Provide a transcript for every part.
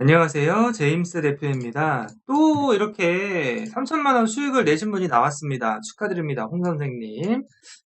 안녕하세요. 제임스 대표입니다. 또 이렇게 3천만 원 수익을 내신 분이 나왔습니다. 축하드립니다. 홍 선생님.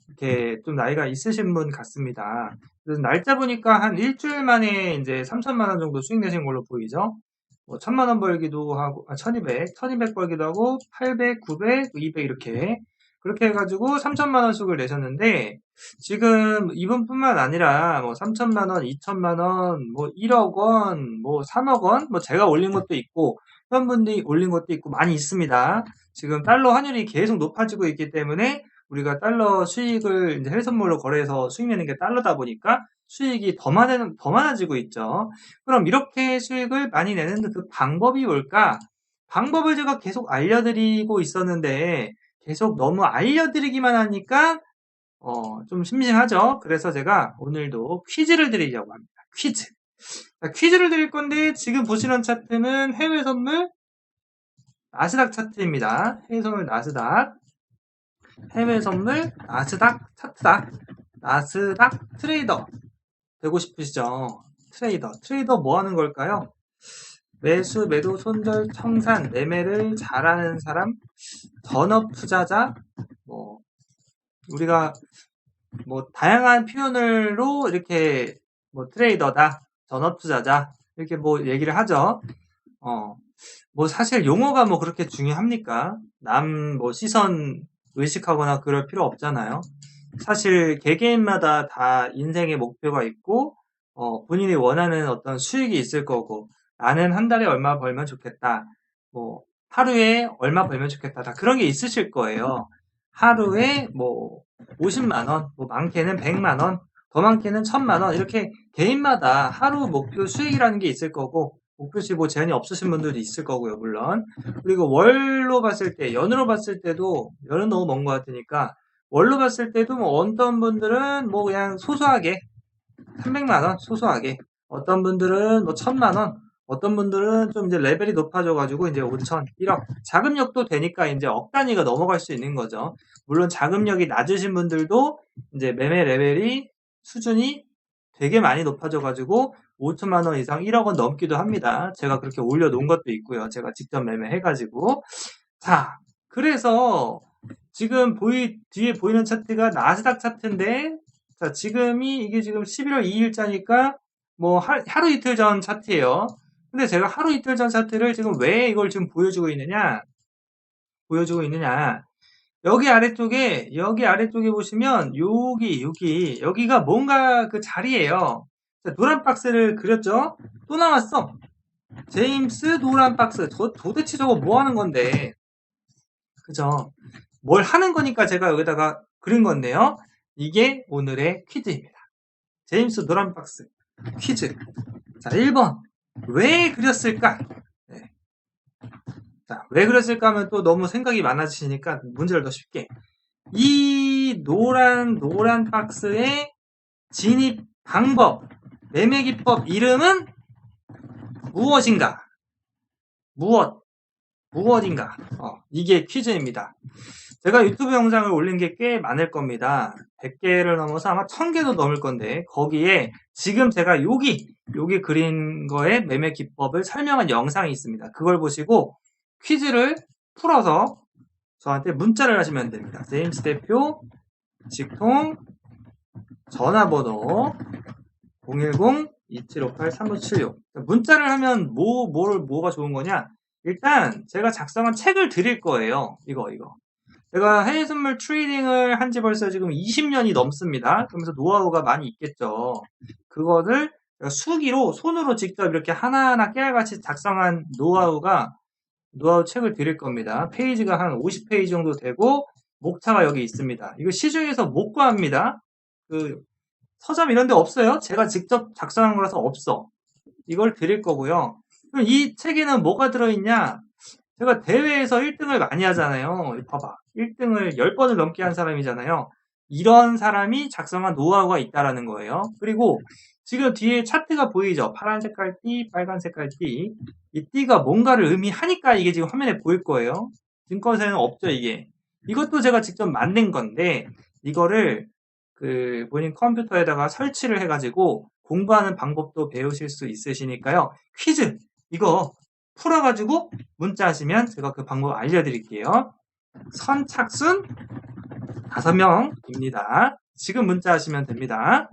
이렇게 좀 나이가 있으신 분 같습니다. 날짜 보니까 한 일주일 만에 이제 3천만 원 정도 수익 내신 걸로 보이죠? 뭐 천만 원 벌기도 하고, 아, 1200, 1200 벌기도 하고, 800, 900, 200 이렇게. 그렇게 해가지고 3천만 원 수익을 내셨는데, 지금 이분뿐만 아니라 뭐 3천만 원, 2천만 원, 뭐 1억 원, 뭐 3억 원, 뭐 제가 올린 것도 있고 현 분들이 올린 것도 있고 많이 있습니다. 지금 달러 환율이 계속 높아지고 있기 때문에 우리가 달러 수익을 이제 해외 선물로 거래해서 수익 내는 게 달러다 보니까 수익이 더 많아 더 많아지고 있죠. 그럼 이렇게 수익을 많이 내는 그 방법이 뭘까? 방법을 제가 계속 알려드리고 있었는데 계속 너무 알려드리기만 하니까 어, 좀 심심하죠? 그래서 제가 오늘도 퀴즈를 드리려고 합니다. 퀴즈. 자, 퀴즈를 드릴 건데, 지금 보시는 차트는 해외 선물 나스닥 차트입니다. 해외 선물 나스닥. 해외 선물 나스닥 차트다. 나스닥 트레이더. 되고 싶으시죠? 트레이더. 트레이더 뭐 하는 걸까요? 매수, 매도, 손절, 청산, 매매를 잘하는 사람, 전업 투자자, 뭐, 우리가 뭐 다양한 표현으로 이렇게 뭐 트레이더다, 전업 투자자 이렇게 뭐 얘기를 하죠. 어, 뭐 사실 용어가 뭐 그렇게 중요합니까? 남 뭐 시선 의식하거나 그럴 필요 없잖아요. 사실 개개인마다 다 인생의 목표가 있고 어, 본인이 원하는 어떤 수익이 있을 거고 나는 한 달에 얼마 벌면 좋겠다. 뭐 하루에 얼마 벌면 좋겠다. 다 그런 게 있으실 거예요. 하루에 뭐 50만 원, 뭐 많게는 100만 원, 더 많게는 1000만 원 이렇게 개인마다 하루 목표 수익이라는 게 있을 거고 목표치 뭐 제한이 없으신 분들도 있을 거고요, 물론. 그리고 월로 봤을 때, 연으로 봤을 때도 연은 너무 먼 것 같으니까 월로 봤을 때도 뭐 어떤 분들은 뭐 그냥 소소하게 300만 원 소소하게 어떤 분들은 뭐 1000만 원 어떤 분들은 좀 이제 레벨이 높아져가지고 이제 5천, 1억 자금력도 되니까 이제 억 단위가 넘어갈 수 있는 거죠. 물론 자금력이 낮으신 분들도 이제 매매 레벨이 수준이 되게 많이 높아져가지고 5천만 원 이상 1억 원 넘기도 합니다. 제가 그렇게 올려놓은 것도 있고요. 제가 직접 매매해가지고 자 그래서 지금 보이 뒤에 보이는 차트가 나스닥 차트인데 자 지금이 이게 지금 11월 2일자니까 뭐 하루 이틀 전 차트예요. 근데 제가 하루 이틀 전 차트를 지금 왜 이걸 지금 보여주고 있느냐? 보여주고 있느냐? 여기 아래쪽에, 여기 아래쪽에 보시면, 여기, 여기, 여기가 뭔가 그 자리예요. 자, 노란 박스를 그렸죠? 또 나왔어. 제임스 노란 박스. 도, 도대체 저거 뭐 하는 건데? 그죠? 뭘 하는 거니까 제가 여기다가 그린 건데요. 이게 오늘의 퀴즈입니다. 제임스 노란 박스. 퀴즈. 자, 1번. 왜 그렸을까? 네. 자, 왜 그랬을까 하면 또 너무 생각이 많아지시니까 문제를 더 쉽게. 이 노란, 노란 박스의 진입 방법, 매매 기법 이름은 무엇인가? 무엇? 무엇인가? 어, 이게 퀴즈입니다. 제가 유튜브 영상을 올린 게 꽤 많을 겁니다. 100개를 넘어서 아마 1000개도 넘을 건데 거기에 지금 제가 여기 여기 그린 거에 매매 기법을 설명한 영상이 있습니다. 그걸 보시고 퀴즈를 풀어서 저한테 문자를 하시면 됩니다. 제임스 대표 직통 전화번호 010-2758-3576 문자를 하면 뭐, 뭘, 뭐가 좋은 거냐? 일단 제가 작성한 책을 드릴 거예요. 이거, 이거. 제가 해외 선물 트레이딩을 한 지 벌써 지금 20년이 넘습니다. 그러면서 노하우가 많이 있겠죠. 그거를 수기로 손으로 직접 이렇게 하나하나 깨알같이 작성한 노하우가 노하우 책을 드릴 겁니다. 페이지가 한 50페이지 정도 되고 목차가 여기 있습니다. 이거 시중에서 못 구합니다. 그 서점 이런 데 없어요. 제가 직접 작성한 거라서 없어. 이걸 드릴 거고요. 그럼 이 책에는 뭐가 들어있냐? 제가 대회에서 1등을 많이 하잖아요. 봐봐. 1등을 10번을 넘게 한 사람이잖아요. 이런 사람이 작성한 노하우가 있다라는 거예요. 그리고 지금 뒤에 차트가 보이죠? 파란 색깔 띠, 빨간 색깔 띠. 이 띠가 뭔가를 의미하니까 이게 지금 화면에 보일 거예요. 증권사에는 없죠, 이게. 이것도 제가 직접 만든 건데, 이거를 그 본인 컴퓨터에다가 설치를 해가지고 공부하는 방법도 배우실 수 있으시니까요. 퀴즈! 이거 풀어가지고 문자 하시면 제가 그 방법 알려드릴게요. 선착순 5명입니다. 지금 문자 하시면 됩니다.